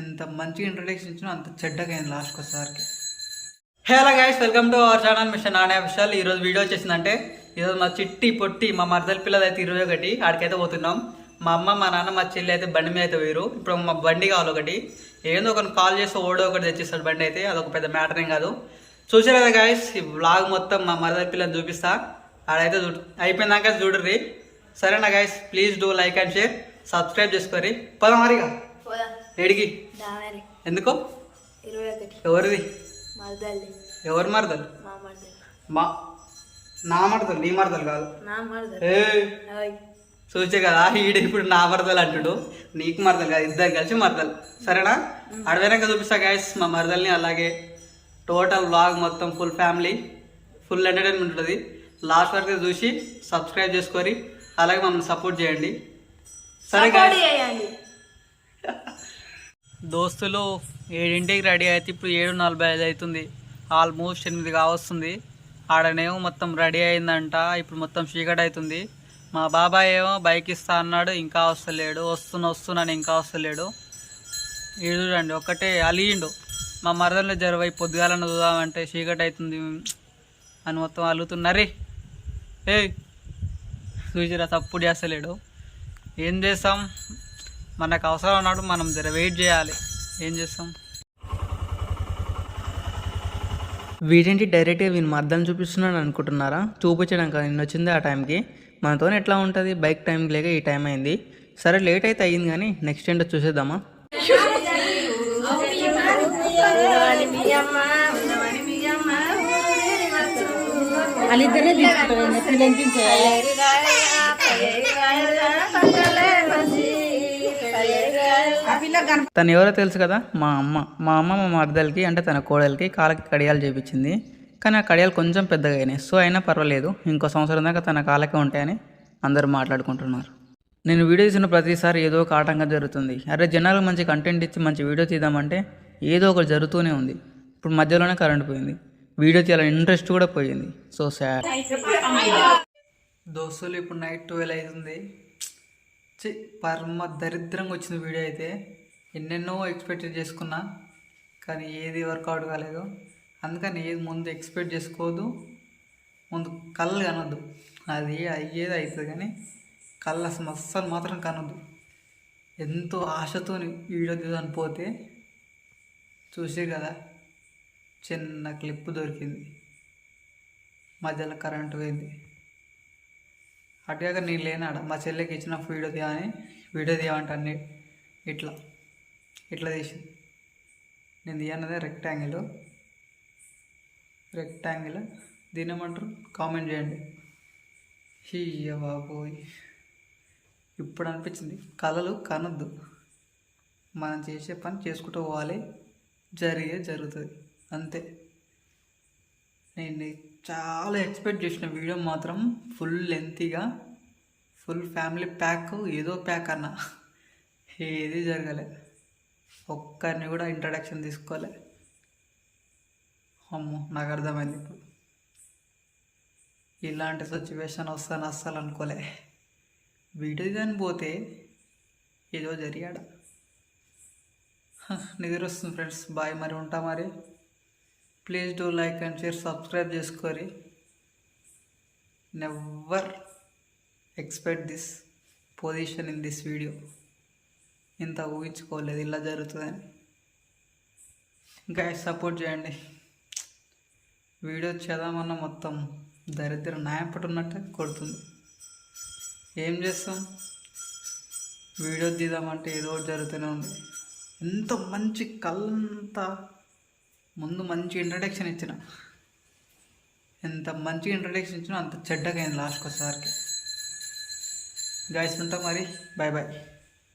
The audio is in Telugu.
ఎంత మంచిగా ఇంట్రడక్షన్ ఇచ్చినా అంత చెడ్డగా అయింది లాస్ట్కి వచ్చేసరికి. Hello guys welcome to our channel machine నానే విషయాలు ఈరోజు వీడియో వచ్చేసిందంటే ఈరోజు మా చిట్టి పొట్టి మా మరదల పిల్లలు అయితే ఇరవై ఒకటి ఆడికైతే పోతున్నాం. మా అమ్మ మా నాన్న మా చెల్లి అయితే బండి మీద అయితే వేరు ఇప్పుడు మా బండి కావాలి ఒకటి. ఏందో ఒకరిని కాల్ చేస్తే ఓడో ఒకటి తెచ్చిస్తాడు బండి అయితే అదొక పెద్ద మ్యాటర్ ఏం కాదు. చూసారు కదా గాయస్ ఈ బ్లాగ్ మొత్తం మా మరదల పిల్లలు చూపిస్తా. ఆడైతే చూ అయిపోయినాక చూడర్రి. సరేనా guys please do like and share subscribe చేసుకోరి పదం మరిగా దావరి. ఎందుకో? ఎవరిది? ఎవరు మరదలు? మా నా మరదలు నీ మరదలు కాదు. చూసే కదా ఈడ ఇప్పుడు నా మరదలు అంటుడు. నీకు మరదలు కాదు ఇద్దరు కలిసి మరదలు. సరేనా? అడవైనాక చూపిస్తా గాయస్ మా మరదల్ని అలాగే టోటల్ వ్లాగ్ మొత్తం ఫుల్ ఫ్యామిలీ ఫుల్ ఎంటర్టైన్మెంట్ ఉంటుంది. లాస్ట్ వరకు చూసి సబ్స్క్రైబ్ చేసుకొని అలాగే మమ్మల్ని సపోర్ట్ చేయండి. సరే గాయస్ దోస్తులు ఏడింటికి రెడీ అయితే ఇప్పుడు ఏడు నలభై ఐదు అవుతుంది. ఆల్మోస్ట్ ఎనిమిది కావస్తుంది. ఆడనేమో మొత్తం రెడీ అయిందంట. ఇప్పుడు మొత్తం చీకటి అవుతుంది. మా బాబాయ్ ఏమో బైక్ ఇస్తా అన్నాడు. ఇంకా వస్తలేడు. వస్తున్నా వస్తున్నాను ఇంకా వస్తలేడు. ఈడు చూడండి ఒక్కటే అలిగిండు. మా మరదల్లో జరవై పొద్దుగాలను చూద్దామంటే చీకటి అవుతుంది. అని మొత్తం అలుగుతున్నారే ఏ చూసిరా తప్పుడు చేస్తలేడు. ఏం చేస్తాం? మనకు అవసరం ఉన్నప్పుడు మనం జర వెయిట్ చేయాలి. ఏం చేస్తాం? వీడేంటి డైరెక్ట్గా వీని మర్దాన్ని చూపిస్తున్నాడు అనుకుంటున్నారా? చూపించడం కదా నిన్న వచ్చింది ఆ టైంకి మనతో ఎట్లా ఉంటుంది? బైక్ టైంకి లేక ఈ టైం అయింది. సరే లేట్ అయితే అయ్యింది కానీ నెక్స్ట్ ఏంటో చూసేద్దామా? వాళ్ళిద్దరే తీసుకుంటారు తను ఎవరో తెలుసు కదా? మా అమ్మ. మా అమ్మ మా మరదలకి అంటే తన కోడలికి కాళ్ళకి కడియాలు చేపించింది. కానీ ఆ కడియాలు కొంచెం పెద్దగా అయినాయి. సో అయినా పర్వాలేదు. ఇంకో సంవత్సరం దాకా తన కాళ్ళకే ఉంటాయని అందరూ మాట్లాడుకుంటున్నారు. నేను వీడియో తీసిన ప్రతిసారి ఏదో ఒక ఆటంకం జరుగుతుంది. అరే జనాలకు మంచి కంటెంట్ ఇచ్చి మంచి వీడియో తీద్దామంటే ఏదో ఒకటి జరుగుతూనే ఉంది. ఇప్పుడు మధ్యలోనే కరెంట్ పోయింది. వీడియో తీయాలని ఇంట్రెస్ట్ కూడా పోయింది. సో సాడ్ దోస్తులు ఇప్పుడు నైట్ ట్వెల్వ్ అవుతుంది పరమ దరిద్రంగా వచ్చింది వీడియో అయితే. ఎన్నెన్నో ఎక్స్పెక్ట్ చేసుకున్నా కానీ ఏది వర్కౌట్ కాలేదు అందుకని ఏది ముందు ఎక్స్పెక్ట్ చేసుకోవద్దు ముందు కళ్ళు కనొద్దు. అది అయ్యేది అవుతుంది కానీ కళ్ళు అసలు అస్సలు మాత్రం కనొద్దు. ఎంతో ఆశతో వీడియో తీసాను పోతే చూసి కదా చిన్న క్లిప్ దొరికింది. మధ్యలో కరెంటు పోయింది. అటుగా నేను లేనాడ మా చెల్లెకి ఇచ్చిన వీడియో తీయని వీడియో తీయమంటాను ఇట్లా. ఇట్లా తీసి నేను తీయన్నదే రెక్టాంగిల్ రెక్టాంగిల్ దీని ఏమంటారు? కామెంట్ చేయండి. హీయ బాబోయ్. ఇప్పుడు అనిపించింది. కళలు కనొద్దు. మనం చేసే పని చేసుకుంటూ పోవాలి. జరిగే జరుగుతుంది. అంతే. నేను చాలా ఎక్స్పెక్ట్ చేసిన వీడియో మాత్రం ఫుల్ లెంతీగా ఫుల్ ఫ్యామిలీ ప్యాక్ ఏదో ప్యాక్ అన్న. ఏది జరగలేదు ఒక్కరిని కూడా ఇంట్రడక్షన్ తీసుకోలే. అమ్మో నాకు అర్థమైంది ఇప్పుడు. ఇలాంటి సిచ్యువేషన్ వస్తాను అస్సలు అనుకోలే. వీడియో కానీ పోతే ఏదో జరిగాడ? నిద్ర వస్తుంది ఫ్రెండ్స్ బాయ్ మరి ఉంటా మరి. Please do like and share subscribe చేసుకోరి. Never expect this position in this video ఇంత ఊహించుకోలేదు ఇలా జరుగుతుందని. ఇంకా సపోర్ట్ చేయండి. వీడియో చేద్దామన్న మొత్తం దరిద్రం న్యాయపడి ఉన్నట్టే కొడుతుంది. ఏం చేస్తాం? వీడియో తీద్దామంటే ఏదో ఒకటి జరుగుతూనే ఉంది. ఎంత మంచి కళ్ళంతా ముందు మంచి ఇంట్రడక్షన్ ఇచ్చిన. ఎంత మంచి ఇంట్రడక్షన్ ఇచ్చినా అంత చెడ్డగా అయింది లాస్ట్కి ఒకసారికి గాయస్ ఉంటాం మరి. Bye bye